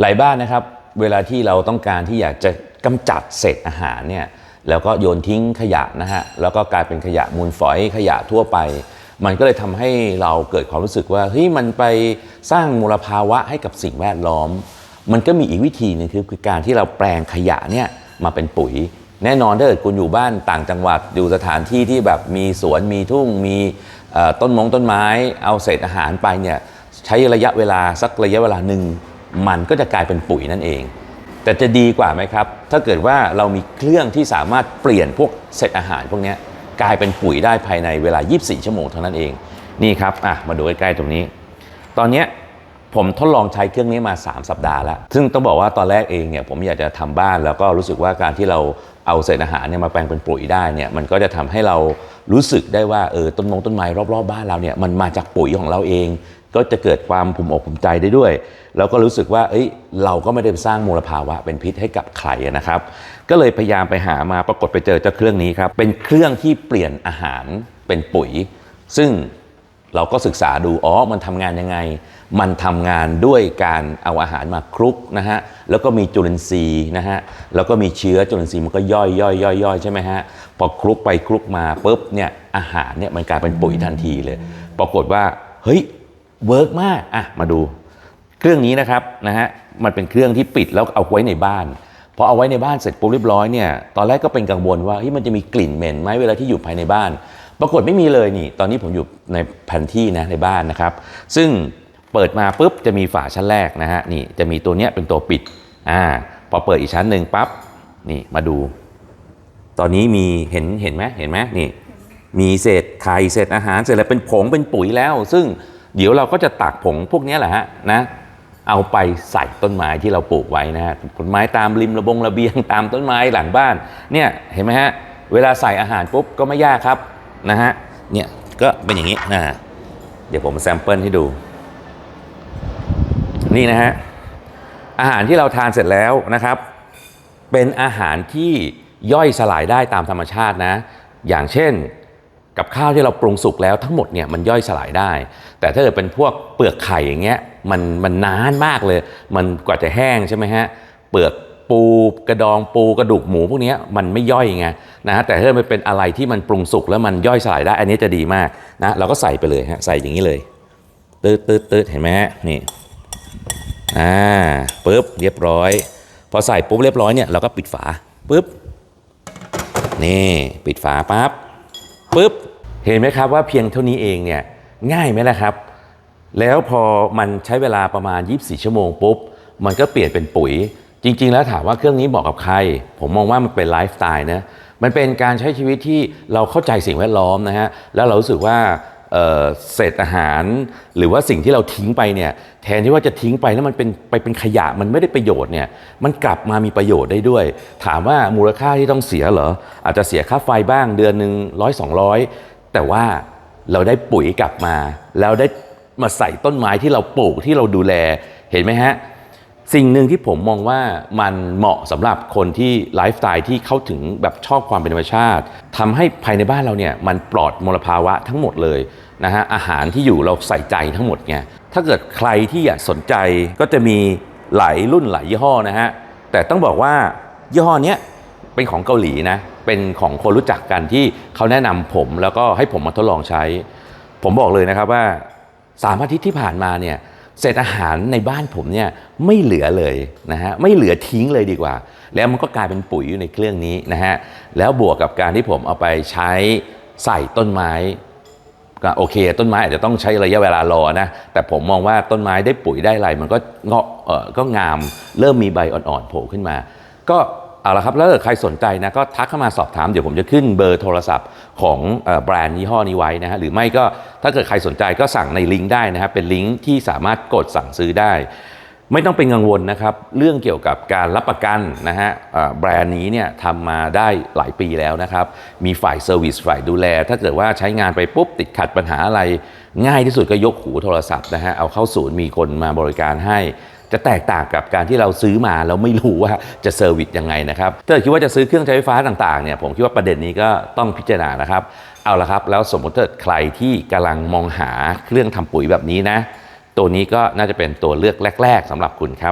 หลายบ้านนะครับ เวลาที่เราต้องการที่อยากจะกำจัดเศษอาหารเนี่ยแล้วก็โยนทิ้งขยะนะฮะแล้วก็กลายเป็นขยะมูลฝอยขยะทั่วไป มันก็เลยทำให้เราเกิดความรู้สึกว่าเฮ้ยมันไปสร้างมลภาวะให้กับสิ่งแวดล้อม มันก็มีอีกวิธีนึงคือคือการที่เราแปลงขยะเนี่ยมาเป็นปุ๋ย แน่นอนถ้าเกิดคุณอยู่บ้านต่างจังหวัดอยู่สถานที่ที่แบบมีสวนมีทุ่งมีต้นมงต้นไม้ เอาเศษอาหารไปเนี่ยใช้ระยะเวลาสักระยะเวลาหนึ่ง มันก็จะกลายเป็นปุ๋ยนั่นเอง แต่จะดีกว่าไหมครับ ถ้าเกิดว่าเรามีเครื่องที่สามารถเปลี่ยนพวกเศษอาหารพวกนี้กลายเป็นปุ๋ยได้ภายในเวลา 24 ชั่วโมงเท่านั้นเอง นี่ครับอะมาดูใกล้ๆตรงนี้ ตอนเนี้ย ผมทดลองใช้เครื่องนี้มา 3 สัปดาห์แล้ว ซึ่งต้องบอกว่าตอนแรกเองเนี่ยผมอยากจะทำบ้านแล้วก็รู้สึกว่าการที่เราเอาเศษอาหารเนี่ยมาแปลงเป็นปุ๋ยได้เนี่ยมันก็จะทำให้เรารู้สึกได้ว่าเออต้นมงต้นไม้รอบๆบ้านเราเนี่ยมันมาจากปุ๋ยของเราเอง ก็จะเกิดความภูมิอกภูมิใจได้ด้วย แล้วก็รู้สึกว่าเอ้ยเราก็ไม่ได้สร้างมลภาวะเป็นพิษให้กับใครนะครับ ก็เลยพยายามไปหามาปรากฏไปเจอเจ้าเครื่องนี้ครับเป็นเครื่องที่เปลี่ยนอาหารเป็นปุ๋ย ซึ่งเราก็ศึกษาดูอ๋อมันทำงานยังไง มันทำงานด้วยการเอาอาหารมาคลุกนะฮะแล้วก็มีจุลินทรีย์นะฮะแล้วก็มีเชื้อจุลินทรีย์มันก็ย่อยย่อยย่อยย่อยใช่ไหมฮะพอคลุกไปคลุกมาปุ๊บเนี่ยอาหารเนี่ยมันกลายเป็นปุ๋ยทันทีเลย ปรากฏว่าเฮ้ยเวิร์กมากอะมาดู เครื่องนี้นะครับนะฮะมันเป็นเครื่องที่ปิดแล้วเอาไว้ในบ้านพอเอาไว้ในบ้านเสร็จปุ๊บเรียบร้อยเนี่ยตอนแรกก็เป็นกังวลว่าเฮ้ยมันจะมีกลิ่นเหม็นไหมเวลาที่อยู่ภายในบ้าน ปรากฏไม่มีเลยนี่ ตอนนี้ผมอยู่ในแผนที่นะในบ้านนะครับ ซึ่ง เปิดมาปุ๊บจะมีฝาชั้นแรกนะฮะนี่จะมีตัวเนี้ยเป็นตัวปิดอ่าพอเปิดอีกชั้นหนึ่งปั๊บนี่มาดู ตอนนี้มีเห็นเห็นไหมเห็นไหมนี่ มีเศษไข่เศษอาหารเศษอะไรเป็นผงเป็นปุ๋ยแล้ว ซึ่งเดี๋ยวเราก็จะตักผงพวกนี้แหละฮะนะเอาไปใส่ต้นไม้ที่เราปลูกไว้นะฮะต้นไม้ตามริมระบงระเบียงตามต้นไม้หลังบ้าน เนี่ยเห็นไหมฮะเวลาใส่อาหารปุ๊บก็ไม่ยากครับนะฮะเนี่ยก็เป็นอย่างนี้นะเดี๋ยวผมแซมเปิลให้ดู นี่นะฮะอาหารที่เราทานเสร็จแล้วนะครับ เป็นอาหารที่ย่อยสลายได้ตามธรรมชาตินะ อย่างเช่นกับข้าวที่เราปรุงสุกแล้วทั้งหมดเนี่ยมันย่อยสลายได้ แต่ถ้าเกิดเป็นพวกเปลือกไข่อย่างเงี้ยมันมันนานมากเลย มันกว่าจะแห้งใช่ไหมฮะเปลือกปูกระดองปูกระดูกหมูพวกเนี้ยมันไม่ย่อยไงนะฮะแต่ถ้ามันเป็นอะไรที่มันปรุงสุกแล้วมันย่อยสลายได้ อันนี้จะดีมากนะเราก็ใส่ไปเลยฮะใส่อย่างนี้เลยตืดตืดตืดเห็นไหมฮะนี่ อ่าปุ๊บเรียบร้อย พอใส่ปุ๊บเรียบร้อยเนี่ยเราก็ปิดฝาปุ๊บนี่ปิดฝาปั๊บปุ๊บเห็นไหมครับว่าเพียงเท่านี้เองเนี่ยง่ายไหมล่ะครับ แล้วพอมันใช้เวลาประมาณ 24 ชั่วโมงปุ๊บ มันก็เปลี่ยนเป็นปุ๋ย จริง ๆ แล้วถามว่าเครื่องนี้เหมาะกับใคร ผมมองว่ามันเป็นไลฟ์สไตล์นะมันเป็นการใช้ชีวิตที่เราเข้าใจสิ่งแวดล้อมนะฮะแล้วเรารู้สึกว่า เศษอาหาร หรือว่าสิ่งที่เราทิ้งไปเนี่ยแทนที่ว่าจะทิ้งไปแล้วมันเป็นไปเป็นขยะมันไม่ได้ประโยชน์เนี่ยมันกลับมามีประโยชน์ได้ด้วย ถามว่ามูลค่าที่ต้องเสียเหรออาจจะเสียค่าไฟบ้างเดือนหนึ่งร้อยสองร้อยแต่ว่าเราได้ปุ๋ยกลับมา แล้วได้มาใส่ต้นไม้ที่เราปลูกที่เราดูแลเห็นไหมฮะ สิ่งหนึ่งที่ผมมองว่ามันเหมาะสำหรับคนที่ไลฟ์สไตล์ที่เข้าถึงแบบชอบความเป็นธรรมชาติทำให้ภายในบ้านเราเนี่ยมันปลอดมลภาวะทั้งหมดเลยนะฮะอาหารที่อยู่เราใส่ใจทั้งหมดไงถ้าเกิดใครที่อยากสนใจก็จะมีหลายรุ่นหลายยี่ห้อนะฮะแต่ต้องบอกว่ายี่ห้อเนี้ยเป็นของเกาหลีนะเป็นของคนรู้จักกันที่เขาแนะนำผมแล้วก็ให้ผมมาทดลองใช้ ผมบอกเลยนะครับว่าสามอาทิตย์ที่ผ่านมาเนี่ย เศษอาหารในบ้านผมเนี่ยไม่เหลือเลยนะฮะไม่เหลือทิ้งเลยดีกว่า แล้วมันก็กลายเป็นปุ๋ยอยู่ในเครื่องนี้นะฮะแล้วบวกกับการที่ผมเอาไปใช้ใส่ต้นไม้ก็โอเค ต้นไม้อาจจะต้องใช้ระยะเวลารอนะแต่ผมมองว่าต้นไม้ได้ปุ๋ยได้อะไรมันก็เงาะเออก็งาม เริ่มมีใบอ่อนๆโผล่ขึ้นมา ก็ เอาละครับแล้วถ้าใครสนใจนะก็ทักเข้ามาสอบถามเดี๋ยวผมจะขึ้นเบอร์โทรศัพท์ของแบรนด์ยี่ห้อนี้ไว้นะฮะหรือไม่ก็ถ้าเกิดใครสนใจก็สั่งในลิงก์ได้นะครับเป็นลิงก์ที่สามารถกดสั่งซื้อได้ ไม่ต้องเป็นกังวลนะครับเรื่องเกี่ยวกับการรับประกันนะฮะแบรนด์นี้เนี่ยทำมาได้หลายปีแล้วนะครับมีฝ่ายเซอร์วิสฝ่ายดูแล ถ้าเกิดว่าใช้งานไปปุ๊บติดขัดปัญหาอะไร ง่ายที่สุดก็ยกหูโทรศัพท์นะฮะเอาเข้าศูนย์มีคนมาบริการให้ จะแตกต่างกับการที่เราซื้อมาแล้วไม่รู้ว่าจะเซอร์วิสยังไงนะครับถ้าเกิดคิดว่าจะซื้อเครื่องใช้ไฟฟ้าต่างๆเนี่ยผมคิดว่าประเด็นนี้ก็ต้องพิจารณานะครับ เอาละครับ แล้วสมมติถ้าเกิดใครที่กำลังมองหาเครื่องทำปุ๋ยแบบนี้นะ ตัวนี้ก็น่าจะเป็นตัวเลือกแรก ๆสำหรับคุณครับ